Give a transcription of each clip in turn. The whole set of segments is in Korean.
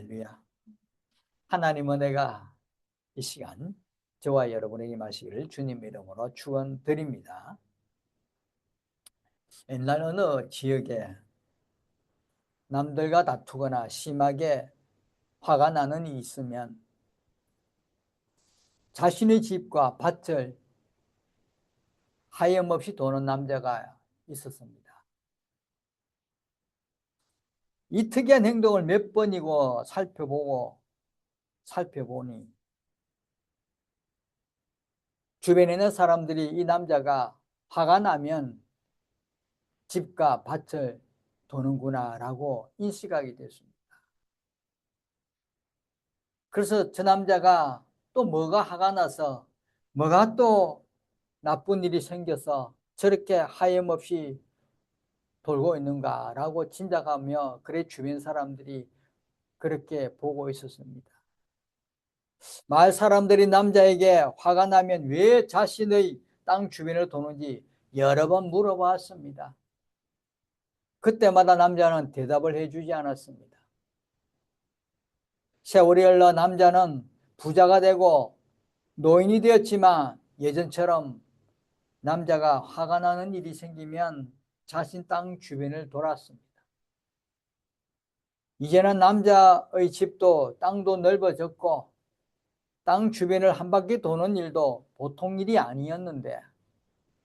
할렐루야. 하나님 은혜가 이 시간 저와 여러분에게 마시기를 주님 이름으로 축원드립니다. 옛날 어느 지역에 남들과 다투거나 심하게 화가 나는 일이 있으면 자신의 집과 밭을 하염없이 도는 남자가 있었습니다. 이 특이한 행동을 몇 번이고 살펴보고 살펴보니 주변에 있는 사람들이 이 남자가 화가 나면 집과 밭을 도는구나 라고 인식하게 됐습니다. 그래서 저 남자가 또 뭐가 화가 나서 뭐가 또 나쁜 일이 생겨서 저렇게 하염없이 돌고 있는가라고 짐작하며 그래 주변 사람들이 그렇게 보고 있었습니다. 마을 사람들이 남자에게 화가 나면 왜 자신의 땅 주변을 도는지 여러 번 물어봤습니다. 그때마다 남자는 대답을 해주지 않았습니다. 세월이 흘러 남자는 부자가 되고 노인이 되었지만 예전처럼 남자가 화가 나는 일이 생기면 자신 땅 주변을 돌았습니다. 이제는 남자의 집도 땅도 넓어졌고 땅 주변을 한 바퀴 도는 일도 보통 일이 아니었는데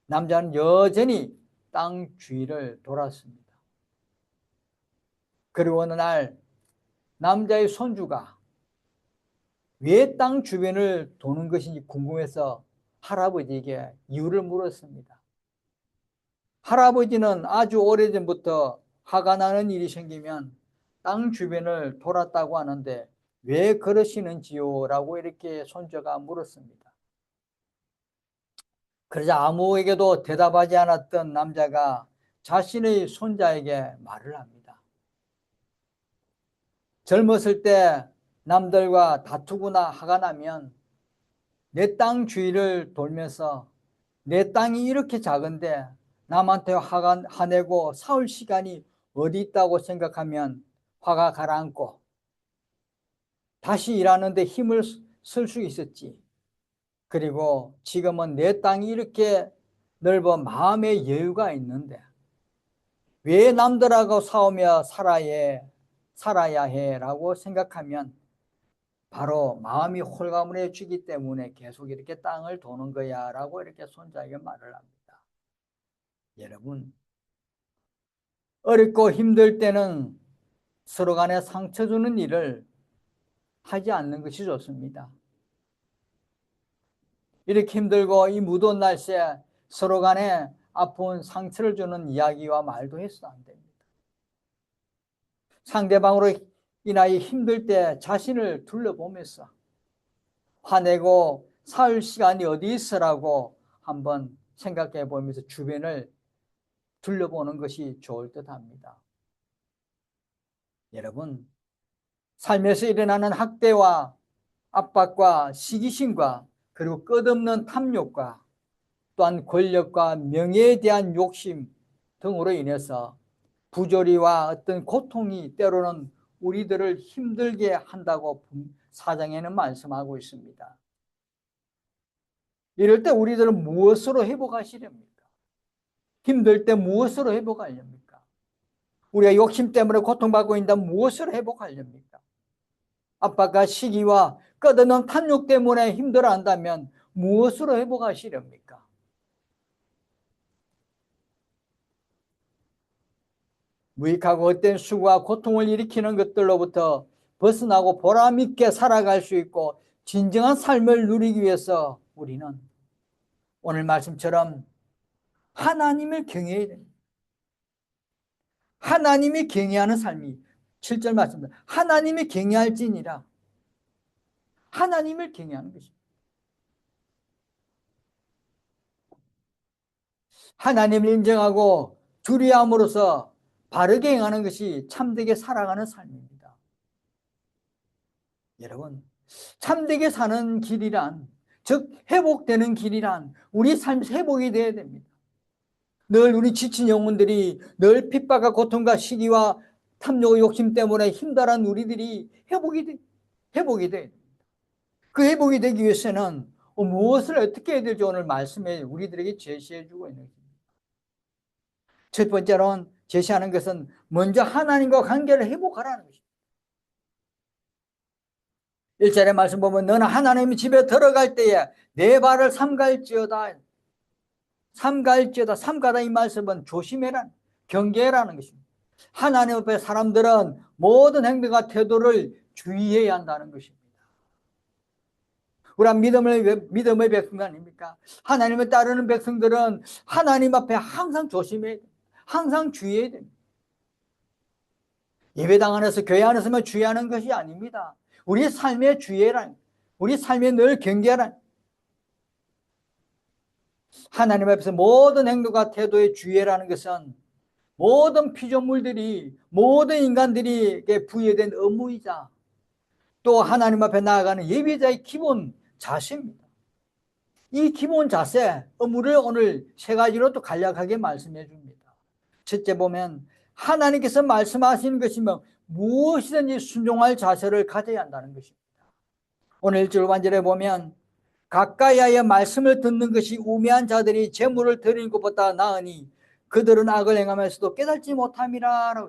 남자는 여전히 땅 주위를 돌았습니다. 그리고 어느 날 남자의 손주가 왜 땅 주변을 도는 것인지 궁금해서 할아버지에게 이유를 물었습니다. 할아버지는 아주 오래전부터 화가 나는 일이 생기면 땅 주변을 돌았다고 하는데 왜 그러시는지요? 라고 이렇게 손자가 물었습니다. 그러자 아무에게도 대답하지 않았던 남자가 자신의 손자에게 말을 합니다. 젊었을 때 남들과 다투거나 화가 나면 내 땅 주위를 돌면서 내 땅이 이렇게 작은데 남한테 화가 화내고 싸울 시간이 어디 있다고 생각하면 화가 가라앉고 다시 일하는데 힘을 쓸 수 있었지. 그리고 지금은 내 땅이 이렇게 넓어 마음의 여유가 있는데 왜 남들하고 싸우며 살아야, 살아야 해라고 생각하면 바로 마음이 홀가분해지기 때문에 계속 이렇게 땅을 도는 거야 라고 이렇게 손자에게 말을 합니다. 여러분 어렵고 힘들 때는 서로 간에 상처 주는 일을 하지 않는 것이 좋습니다. 이렇게 힘들고 이 무더운 날씨에 서로 간에 아픈 상처를 주는 이야기와 말도 해서 안 됩니다. 상대방으로 인하여 힘들 때 자신을 둘러보면서 화내고 사흘 시간이 어디 있으라고 한번 생각해 보면서 주변을 둘러보는 것이 좋을 듯 합니다. 여러분, 삶에서 일어나는 학대와 압박과 시기심과 그리고 끝없는 탐욕과 또한 권력과 명예에 대한 욕심 등으로 인해서 부조리와 어떤 고통이 때로는 우리들을 힘들게 한다고 사장에는 말씀하고 있습니다. 이럴 때 우리들은 무엇으로 회복하시렵니까? 힘들 때 무엇으로 회복하렵니까? 우리가 욕심 때문에 고통받고 있다면 무엇으로 회복하렵니까? 압박과 시기와 끝없는 탐욕 때문에 힘들어 한다면 무엇으로 회복하시렵니까? 무익하고 헛된 수고와 고통을 일으키는 것들로부터 벗어나고 보람있게 살아갈 수 있고 진정한 삶을 누리기 위해서 우리는 오늘 말씀처럼 하나님을 경외해야 됩니다. 하나님이 경외하는 삶이 7절 말씀입니다. 하나님이 경외할지니라. 하나님을 경외하는 것입니다. 하나님을 인정하고 두려함으로써 바르게 행하는 것이 참되게 살아가는 삶입니다. 여러분, 참되게 사는 길이란, 즉, 회복되는 길이란 우리 삶에서 회복이 되어야 됩니다. 늘 우리 지친 영혼들이 늘 핍박과 고통과 시기와 탐욕 욕심 때문에 힘들어한 우리들이 회복이 돼 회복이 돼. 그 회복이 되기 위해서는 어, 무엇을 어떻게 해야 될지 오늘 말씀에 우리들에게 제시해 주고 있는 겁니다. 첫 번째로는 제시하는 것은 먼저 하나님과 관계를 회복하라는 것입니다. 1절의 말씀 보면 너는 하나님 집에 들어갈 때에 내 발을 삼갈지어다 삼갈지어다 삼가다 이 말씀은 조심해라 경계라는 것입니다. 하나님 앞에 사람들은 모든 행동과 태도를 주의해야 한다는 것입니다. 우리 믿음의, 믿음의 백성 아닙니까? 하나님을 따르는 백성들은 하나님 앞에 항상 조심해야 됩니다. 항상 주의해야 됩니다. 예배당 안에서 교회 안에서만 주의하는 것이 아닙니다. 우리 삶의 주의란, 우리 삶에 늘 경계란, 하나님 앞에서 모든 행동과 태도의 주의라는 것은 모든 피조물들이 모든 인간들에게 부여된 의무이자 또 하나님 앞에 나아가는 예배자의 기본 자세입니다. 이 기본 자세, 의무를 오늘 세 가지로 또 간략하게 말씀해 줍니다. 첫째 보면 하나님께서 말씀하시는 것이면 무엇이든지 순종할 자세를 가져야 한다는 것입니다. 오늘 1절 반절에 보면 가까이하여 말씀을 듣는 것이 우매한 자들이 재물을 드리는 것보다 나으니 그들은 악을 행하면서도 깨닫지 못함이라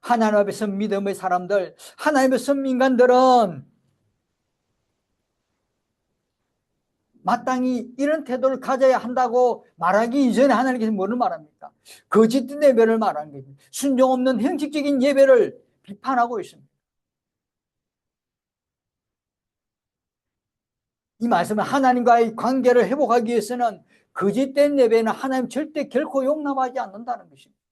하나님 앞에서 믿음의 사람들 하나님 앞에서 민간들은 마땅히 이런 태도를 가져야 한다고 말하기 이전에 하나님께서 뭐를 말합니까? 거짓된 예배를 말하는 거죠. 순종 없는 형식적인 예배를 비판하고 있습니다. 이 말씀은 하나님과의 관계를 회복하기 위해서는 거짓된 예배는 하나님 절대 결코 용납하지 않는다는 것입니다.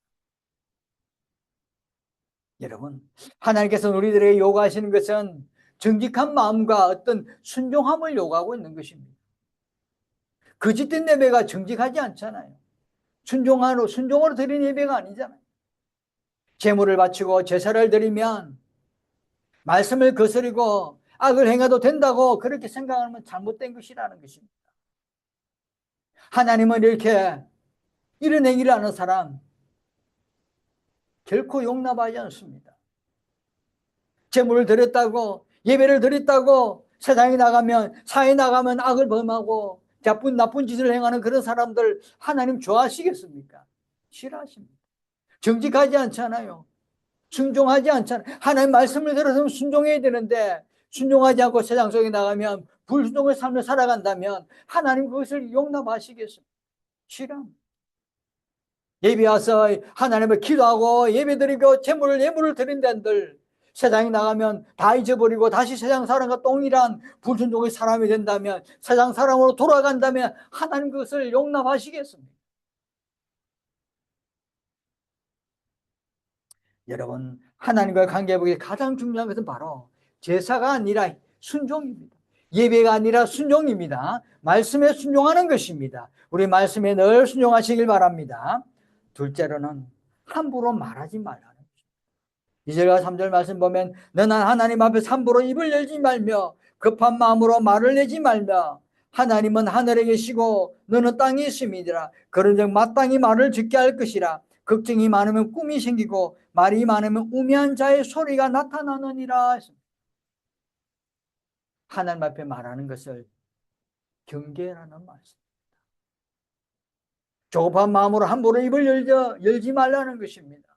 여러분, 하나님께서 우리들에게 요구하시는 것은 정직한 마음과 어떤 순종함을 요구하고 있는 것입니다. 거짓된 예배가 정직하지 않잖아요. 순종하로, 순종으로 드린 예배가 아니잖아요. 재물을 바치고 제사를 드리면 말씀을 거스리고 악을 행해도 된다고 그렇게 생각하면 잘못된 것이라는 것입니다. 하나님은 이렇게 이런 행위를 하는 사람 결코 용납하지 않습니다. 재물을 드렸다고 예배를 드렸다고 세상에 나가면 사회에 나가면 악을 범하고 나쁜 나쁜 짓을 행하는 그런 사람들 하나님 좋아하시겠습니까? 싫어하십니다. 정직하지 않잖아요. 순종하지 않잖아요. 하나님 말씀을 들어서 순종해야 되는데 순종하지 않고 세상 속에 나가면 불순종의 삶을 살아간다면 하나님 그것을 용납하시겠습니까? 싫어. 예배 와서 하나님을 기도하고 예배 드리고 재물을 예물을 드린다들 세상에 나가면 다 잊어버리고 다시 세상 사람과 동일한 불순종의 사람이 된다면 세상 사람으로 돌아간다면 하나님 그것을 용납하시겠습니까? 여러분 하나님과 관계복의 가장 중요한 것은 바로 제사가 아니라 순종입니다. 예배가 아니라 순종입니다. 말씀에 순종하는 것입니다. 우리 말씀에 늘 순종하시길 바랍니다. 둘째로는 함부로 말하지 말라는 것입니다. 2절과 3절 말씀 보면 너는 하나님 앞에 함부로 입을 열지 말며 급한 마음으로 말을 내지 말며 하나님은 하늘에 계시고 너는 땅에 있음이니라 그런즉 마땅히 말을 듣게 할 것이라 걱정이 많으면 꿈이 생기고 말이 많으면 우매한 자의 소리가 나타나느니라 하나님 앞에 말하는 것을 경계라는 말씀입니다. 조급한 마음으로 함부로 입을 열져, 열지 말라는 것입니다.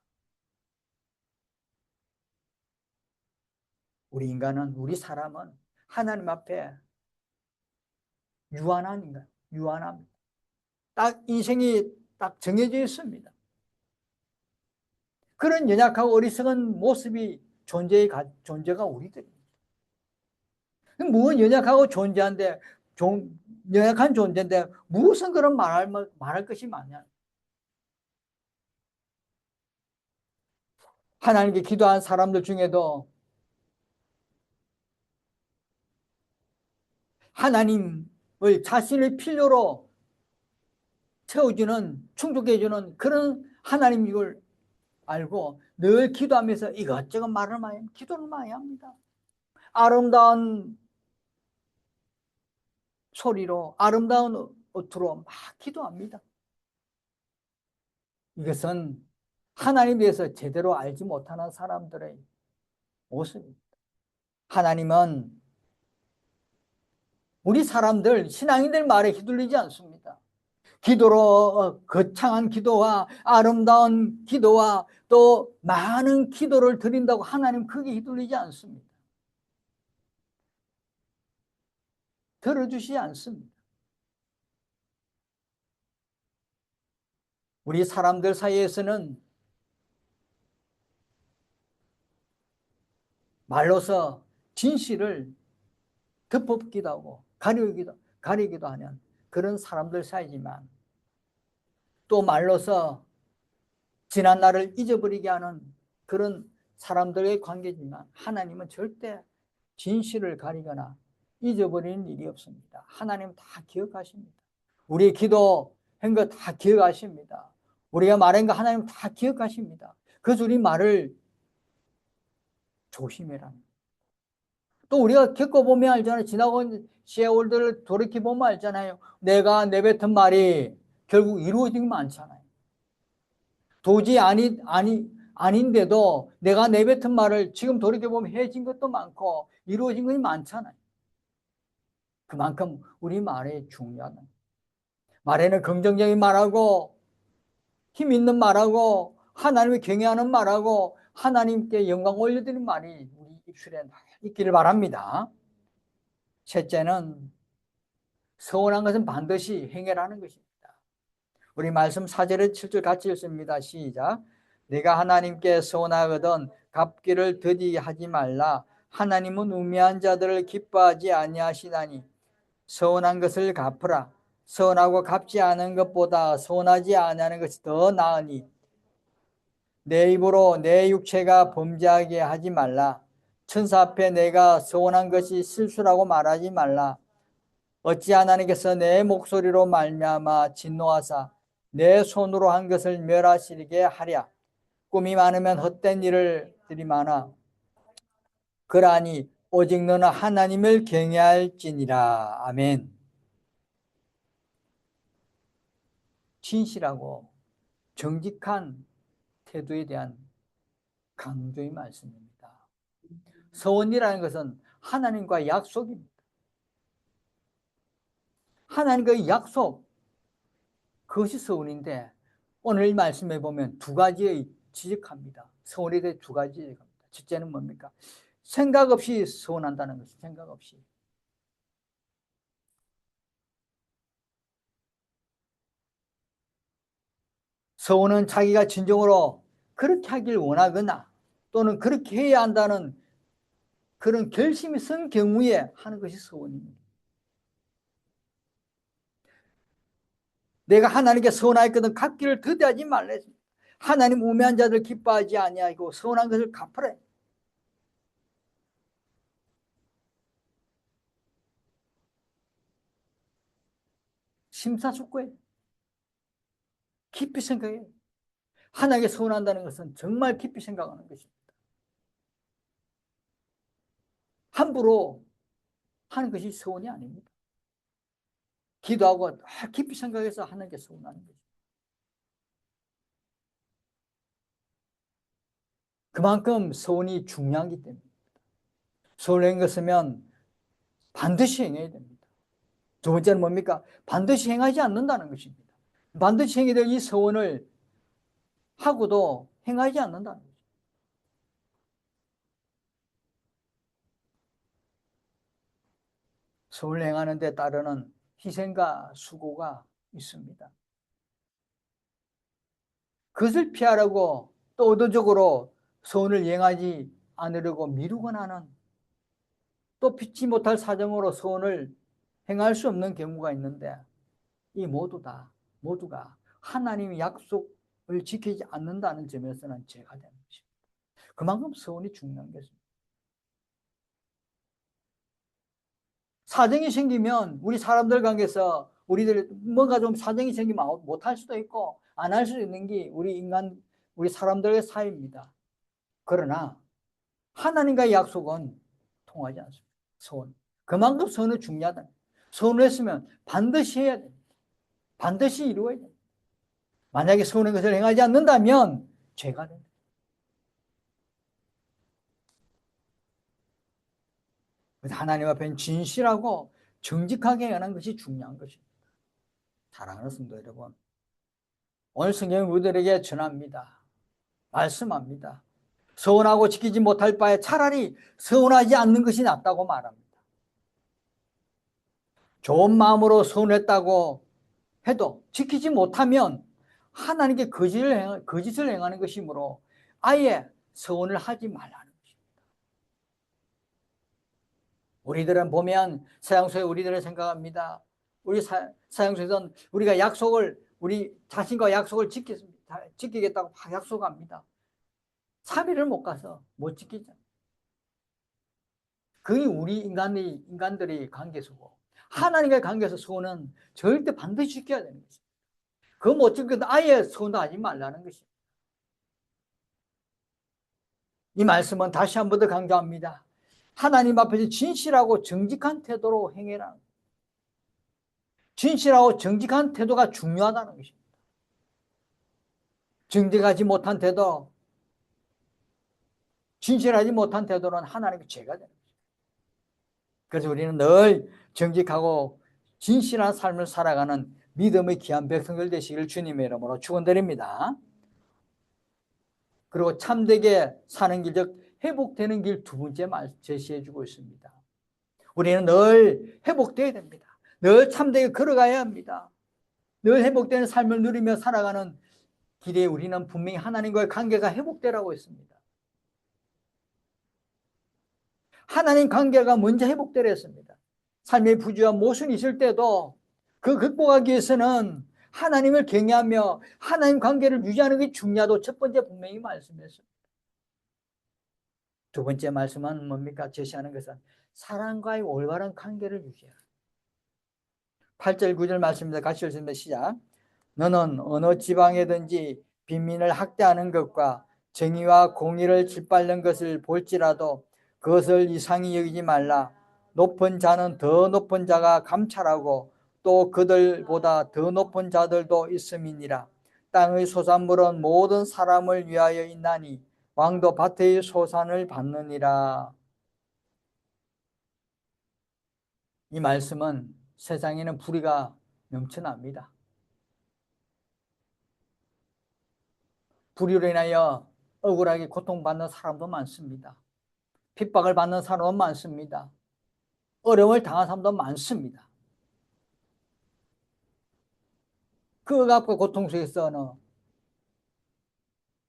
우리 인간은, 우리 사람은 하나님 앞에 유한한 인간, 유한합니다. 딱 인생이 딱 정해져 있습니다. 그런 연약하고 어리석은 모습이 존재의 존재가 우리들 뭐 연약하고 존재한데 좀 연약한 존재인데 무슨 그런 말할 말할 것이 많냐? 하나님께 기도한 사람들 중에도 하나님을 자신의 필요로 채워주는 충족해주는 그런 하나님을 알고 늘 기도하면서 이것저것 말을 많이 기도를 많이 합니다. 아름다운 소리로 아름다운 어투로 막 기도합니다. 이것은 하나님에 대해서 제대로 알지 못하는 사람들의 모습입니다. 하나님은 우리 사람들, 신앙인들 말에 휘둘리지 않습니다. 기도로 어, 거창한 기도와 아름다운 기도와 또 많은 기도를 드린다고 하나님 크게 휘둘리지 않습니다. 들어주시지 않습니다. 우리 사람들 사이에서는 말로서 진실을 덮어기도 하고 가리기도, 가리기도 하는 그런 사람들 사이지만 또 말로서 지난 날을 잊어버리게 하는 그런 사람들의 관계지만 하나님은 절대 진실을 가리거나 잊어버리는 일이 없습니다. 하나님 다 기억하십니다. 우리의 기도 한 거 다 기억하십니다. 우리가 말한 거 하나님 다 기억하십니다. 그래서 우리 말을 조심해라. 또 우리가 겪어보면 알잖아요. 지나온 세월들을 돌이켜보면 알잖아요. 내가 내뱉은 말이 결국 이루어진 게 많잖아요. 도저히 아니, 아니, 아닌데도 내가 내뱉은 말을 지금 돌이켜보면 해진 것도 많고 이루어진 것이 많잖아요. 그만큼 우리 말이 중요하다. 말에는 긍정적인 말하고 힘 있는 말하고 하나님을 경외하는 말하고 하나님께 영광 올려드리는 말이 우리 입술에 있기를 바랍니다. 셋째는 서운한 것은 반드시 행해라는 것입니다. 우리 말씀 4절에 7절 같이 읽습니다. 시작. 내가 하나님께 서운하거든 갚기를 더디 하지 말라. 하나님은 우매한 자들을 기뻐하지 아니하시나니 서운한 것을 갚으라. 서운하고 갚지 않은 것보다 서운하지 아니하는 것이 더 나으니 내 입으로 내 육체가 범죄하게 하지 말라. 천사 앞에 내가 서운한 것이 실수라고 말하지 말라. 어찌 하나님께서 내 목소리로 말미암아 진노하사 내 손으로 한 것을 멸하시게 하랴. 꿈이 많으면 헛된 일을 들이 많아. 그러하니 오직 너는 하나님을 경외할지니라. 아멘. 진실하고 정직한 태도에 대한 강조의 말씀입니다. 서원이라는 것은 하나님과 약속입니다. 하나님과의 약속, 그것이 서원인데 오늘 말씀해 보면 두 가지의 지적합니다. 서원에 대해 두 가지 지적합니다. 첫째는 뭡니까? 생각 없이 서운한다는 것이 생각 없이. 서원은 자기가 진정으로 그렇게 하길 원하거나 또는 그렇게 해야 한다는 그런 결심이 선 경우에 하는 것이 서원입니다. 내가 하나님께 서운하였거든 갚기를 더디하지 말라 하나님 우매한 자들 기뻐하지 아니하고 서운한 것을 갚으라. 심사숙고해. 깊이 생각해. 하나님께 서운한다는 것은 정말 깊이 생각하는 것입니다. 함부로 하는 것이 서운이 아닙니다. 기도하고 깊이 생각해서 하는 게 서운하는 거죠. 그만큼 서운이 중요하기 때문입니다. 서운한 것이면 반드시 행해야 됩니다. 두 번째는 뭡니까? 반드시 행하지 않는다는 것입니다. 반드시 행해야 될이 서원을 하고도 행하지 않는다는 거죠. 서울 행하는 데 따르는 희생과 수고가 있습니다. 그것을 피하려고 또 의도적으로 소원을 행하지 않으려고 미루거나 하는 또 피치 못할 사정으로 소원을 행할 수 없는 경우가 있는데 이 모두 다 모두가 하나님의 약속을 지키지 않는다는 점에서는 죄가 되는 것입니다. 그만큼 소원이 중요한 것입니다. 사정이 생기면 우리 사람들 관계에서 우리들 뭔가 좀 사정이 생기면 못할 수도 있고 안 할 수도 있는 게 우리 인간 우리 사람들의 사이입니다. 그러나 하나님과의 약속은 통하지 않습니다. 소원. 그만큼 소원은 중요하다. 소원을 했으면 반드시 해야 됩니다. 반드시 이루어야 됩니다. 만약에 소원의 것을 행하지 않는다면 죄가 된다. 하나님 앞에는 진실하고 정직하게 행하는 것이 중요한 것입니다. 사랑하는 성도 여러분, 오늘 성경 우리들에게 전합니다. 말씀합니다. 서운하고 지키지 못할 바에 차라리 서운하지 않는 것이 낫다고 말합니다. 좋은 마음으로 서운했다고 해도 지키지 못하면 하나님께 거짓을, 행, 거짓을 행하는 것이므로 아예 서운을 하지 말라는 것입니다. 우리들은 보면 서양소에 우리들은 생각합니다. 우리 사, 서양소에서는 우리가 약속을 우리 자신과 약속을 지키, 지키겠다고 약속합니다. 3일을 못 가서 못 지키죠. 그게 우리 인간이, 인간들의 관계수고 하나님과의 관계에서 소원은 절대 반드시 지켜야 되는 것입니다. 그거 못 지키면 아예 소원하지 말라는 것입니다. 이 말씀은 다시 한 번 더 강조합니다. 하나님 앞에서 진실하고 정직한 태도로 행해라. 진실하고 정직한 태도가 중요하다는 것입니다. 정직하지 못한 태도, 진실하지 못한 태도는 하나님의 죄가 되는 거죠. 그래서 우리는 늘 정직하고 진실한 삶을 살아가는 믿음의 귀한 백성들 되시기를 주님의 이름으로 축원드립니다. 그리고 참되게 사는 길, 즉 회복되는 길 두 번째 말 제시해 주고 있습니다. 우리는 늘 회복되어야 됩니다. 늘 참되게 걸어가야 합니다. 늘 회복되는 삶을 누리며 살아가는 길에 우리는 분명히 하나님과의 관계가 회복되라고 했습니다. 하나님 관계가 먼저 회복되려 했습니다. 삶의 부주와 모순이 있을 때도 그 극복하기 위해서는 하나님을 경외하며 하나님 관계를 유지하는 게 중요하다고 첫 번째 분명히 말씀했습니다. 두 번째 말씀은 뭡니까? 제시하는 것은 사랑과의 올바른 관계를 유지하라. 8절 9절 말씀입니다. 같이 읽습니다. 시작. 너는 어느 지방에든지 빈민을 학대하는 것과 정의와 공의를 짓밟는 것을 볼지라도 그것을 이상히 여기지 말라. 높은 자는 더 높은 자가 감찰하고 또 그들보다 더 높은 자들도 있음이니라. 땅의 소산물은 모든 사람을 위하여 있나니 왕도 밭의 소산을 받느니라. 이 말씀은 세상에는 불의가 넘쳐납니다. 불의로 인하여 억울하게 고통받는 사람도 많습니다. 핍박을 받는 사람도 많습니다. 어려움을 당한 사람도 많습니다. 그거 갖고 고통 속에서 는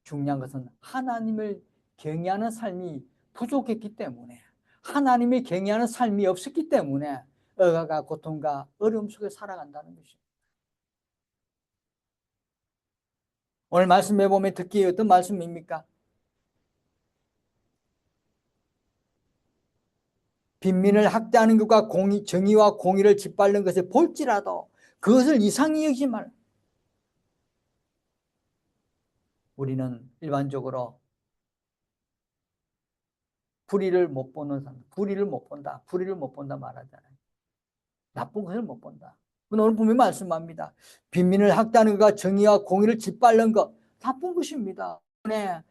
중요한 것은 하나님을 경외하는 삶이 부족했기 때문에 하나님을 경외하는 삶이 없었기 때문에 억가가 고통과 어려움 속에 살아간다는 것입니다. 오늘 말씀해 보면 특히 어떤 말씀입니까? 빈민을 학대하는 것과 공의, 정의와 공의를 짓밟는 것을 볼지라도 그것을 이상히 여기지 말. 우리는 일반적으로 불의를 못 보는 사람, 불의를 못 본다, 불의를 못 본다 말하잖아요. 나쁜 것을 못 본다. 오늘 분명히 말씀합니다. 빈민을 학대하는 것과 정의와 공의를 짓밟는 것, 나쁜 것입니다. 네.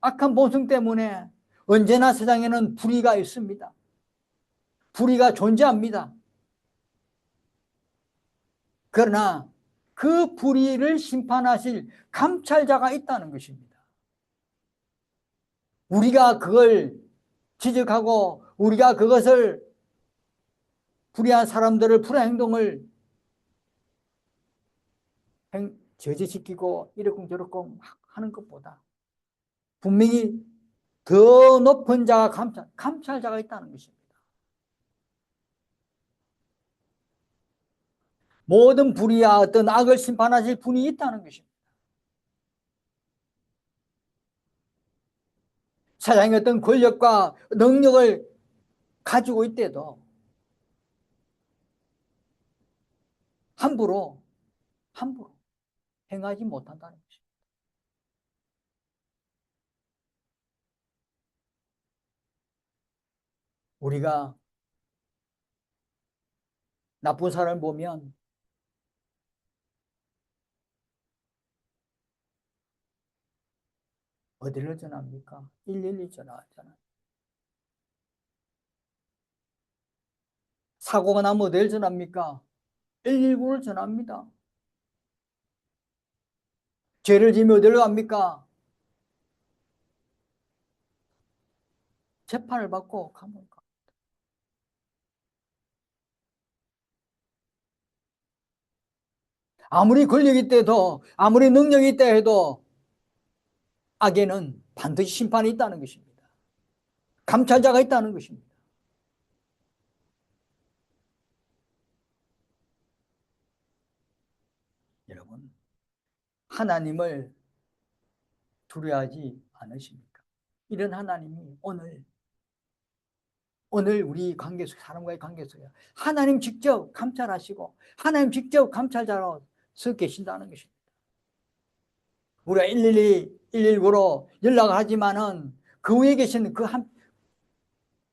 악한 본성 때문에 언제나 세상에는 불의가 있습니다. 불의가 존재합니다. 그러나 그 불의를 심판하실 감찰자가 있다는 것입니다. 우리가 그걸 지적하고 우리가 그것을 불의한 사람들을 불의한 행동을 저지시키고 이렇고 저렇고 하는 것보다 분명히 더 높은 자가 감찰, 감찰자가 있다는 것입니다. 모든 불의와 어떤 악을 심판하실 분이 있다는 것입니다. 세상의 어떤 권력과 능력을 가지고 있대도 함부로, 함부로 행하지 못한다는 것입니다. 우리가 나쁜 사람을 보면 어디를 전합니까? 112 전화하잖아요. 사고가 나면 어디를 전합니까? 119를 전합니다. 죄를 지면 어디로 갑니까? 재판을 받고 감옥 가. 아무리 권력이 있대도 아무리 능력이 있다 해도 악에는 반드시 심판이 있다는 것입니다. 감찰자가 있다는 것입니다. 여러분, 하나님을 두려워하지 않으십니까? 이런 하나님이 오늘 오늘 우리 관계 속 사람과의 관계 속에 하나님 직접 감찰하시고 하나님 직접 감찰자로 서 계신다는 것입니다. 우리가 112, 119로 연락을 하지만은 그 위에 계신 그 한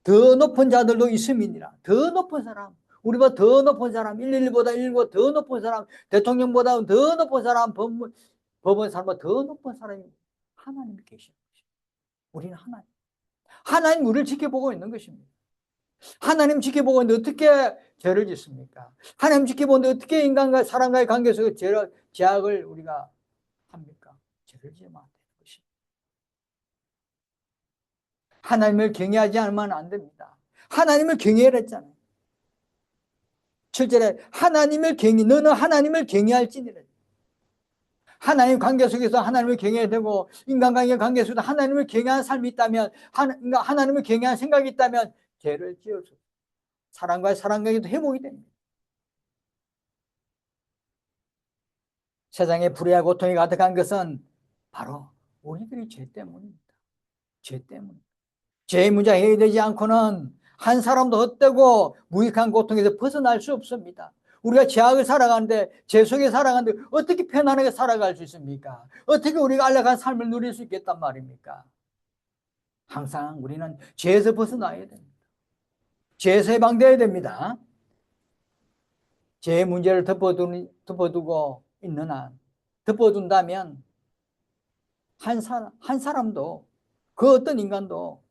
더 높은 자들도 있음이니라. 더 높은 사람, 우리보다 더 높은 사람, 112보다 119, 더 높은 사람, 대통령보다 더 높은 사람, 법원, 법원 사람보다 더 높은 사람이 하나님이 계시는 것입니다. 우리는 하나님. 하나님 우리를 지켜보고 있는 것입니다. 하나님 지켜보고 있는데 어떻게 죄를 짓습니까? 하나님 지켜보는데 어떻게 인간과 사람과의 관계 속에 죄를, 죄악을 우리가 합니까? 죄를 지으면 안 되는 것입니다. 하나님을 경외하지 않으면 안 됩니다. 하나님을 경외를 했잖아요. 7절에 하나님을 경외, 너는 하나님을 경외할지니라. 하나님 관계 속에서 하나님을 경외해야 되고 인간관계 관계 속에서 하나님을 경외하는 삶이 있다면 하나님을 경외하는 생각이 있다면 죄를 지을 수 사랑과의 사랑 관계도 회복이 됩니다. 세상에 불의와 고통이 가득한 것은 바로 우리들이 죄 때문입니다. 죄 때문. 죄 문제 해결되지 않고는 한 사람도 헛되고 무익한 고통에서 벗어날 수 없습니다. 우리가 죄악을 살아가는데 죄 속에 살아가는데 어떻게 편안하게 살아갈 수 있습니까? 어떻게 우리가 안락한 삶을 누릴 수 있겠단 말입니까? 항상 우리는 죄에서 벗어나야 됩니다. 죄에서 해방되어야 됩니다. 죄의 문제를 덮어두, 덮어두고 있는 한, 덮어둔다면 한, 사람, 한 사람도 그 어떤 인간도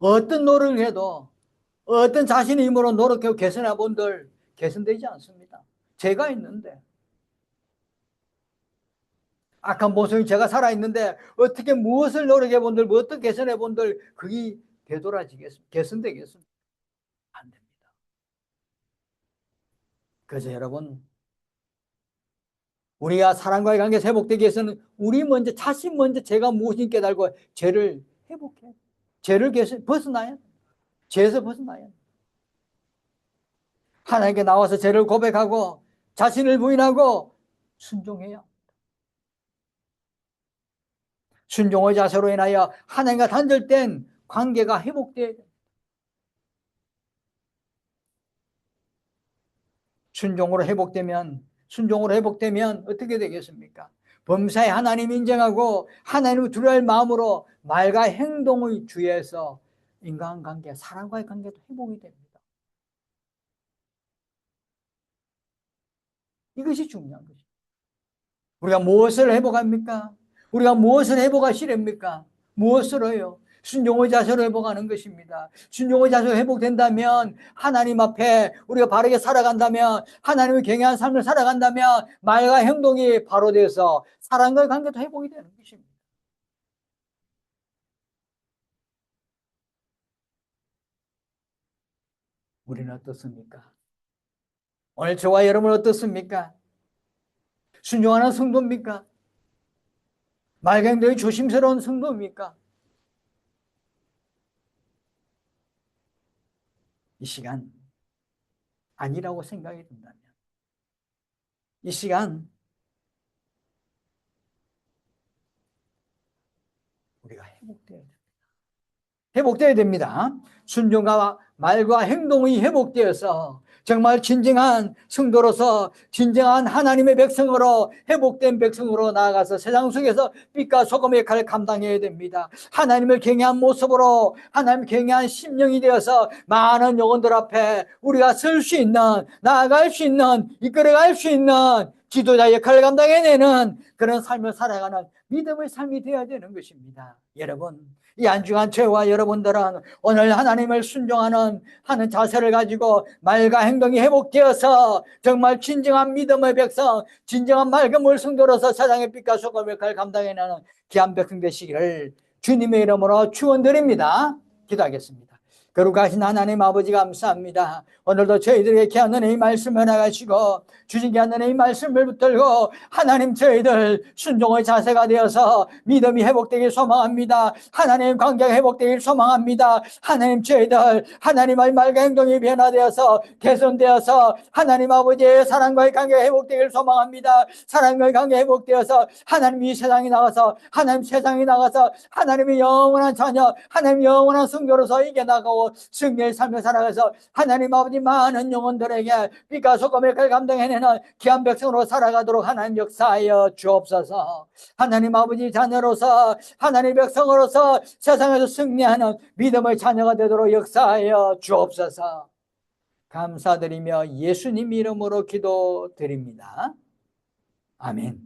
어떤 노력을 해도 어떤 자신의 힘으로 노력해 개선해 본들 개선되지 않습니다. 죄가 있는데 악한 모습이 제가 살아있는데 어떻게 무엇을 노력해 본들 뭐 어떻게 개선해 본들 그게 되돌아지겠습니까? 개선되겠습니까? 안 됩니다. 그래서 여러분 우리가 사람과의 관계 회복되기 위해서는 우리 먼저 자신 먼저 제가 무엇인지 깨달고 죄를 회복해 죄를 벗어나야 죄에서 벗어나야 하나님께 나와서 죄를 고백하고 자신을 부인하고 순종해야 순종의 자세로 인하여 하나님과 단절된 관계가 돼. 순종으로 회복되면 순종으로 회복되면 어떻게 되겠습니까? 범사에 하나님 인정하고 하나님을 두려워할 마음으로 말과 행동의 주에서 인간관계, 사람과의 관계도 회복이 됩니다. 이것이 중요한 것입니다. 우리가 무엇을 회복합니까? 우리가 무엇을 회복하시렵니까? 무엇으로요? 순종의 자세로 회복하는 것입니다. 순종의 자세로 회복된다면 하나님 앞에 우리가 바르게 살아간다면 하나님을 경외한 삶을 살아간다면 말과 행동이 바로 돼서 사랑과의 관계도 회복이 되는 것입니다. 우리는 어떻습니까? 오늘 저와 여러분 어떻습니까? 순종하는 성도입니까? 말경도의 조심스러운 성도입니까? 이 시간 아니라고 생각이 든다면 이 시간 우리가 회복되어야 됩니다. 회복되어야 됩니다. 순종과 말과 행동이 회복되어서 정말 진정한 성도로서 진정한 하나님의 백성으로 회복된 백성으로 나아가서 세상 속에서 빛과 소금의 역할을 감당해야 됩니다. 하나님을 경외한 모습으로 하나님 경외한 심령이 되어서 많은 영혼들 앞에 우리가 설 수 있는 나아갈 수 있는 이끌어갈 수 있는 지도자 역할을 감당해내는 그런 삶을 살아가는 믿음의 삶이 되어야 되는 것입니다. 여러분, 이 안중한 저와 여러분들은 오늘 하나님을 순종하는 하는 자세를 가지고 말과 행동이 회복되어서 정말 진정한 믿음의 백성, 진정한 맑은 물성도로서 세상의 빛과 소금의 역할을 감당해내는 귀한 백성 되시기를 주님의 이름으로 축원드립니다. 기도하겠습니다. 거룩하신 하나님 아버지 감사합니다. 오늘도 저희들에게 귀한 은혜의 말씀을 나가시고 주신 귀한 은혜의 말씀을 붙들고 하나님 저희들 순종의 자세가 되어서 믿음이 회복되길 소망합니다. 하나님 관계가 회복되길 소망합니다. 하나님 저희들 하나님의 말과 행동이 변화되어서 개선되어서 하나님 아버지의 사랑과의 관계가 회복되길 소망합니다. 사랑과의 관계 회복되어서 하나님 이 세상에 나가서 하나님 세상에 나가서 하나님의 영원한 자녀 하나님 영원한 성교로서 이겨나가고 승리의 삶을 살아가서 하나님 아버지 많은 영혼들에게 빛과 소금의 걸 감당해내는 귀한 백성으로 살아가도록 하나님 역사하여 주옵소서 하나님 아버지 자녀로서 하나님 백성으로서 세상에서 승리하는 믿음의 자녀가 되도록 역사하여 주옵소서 감사드리며 예수님 이름으로 기도드립니다. 아멘.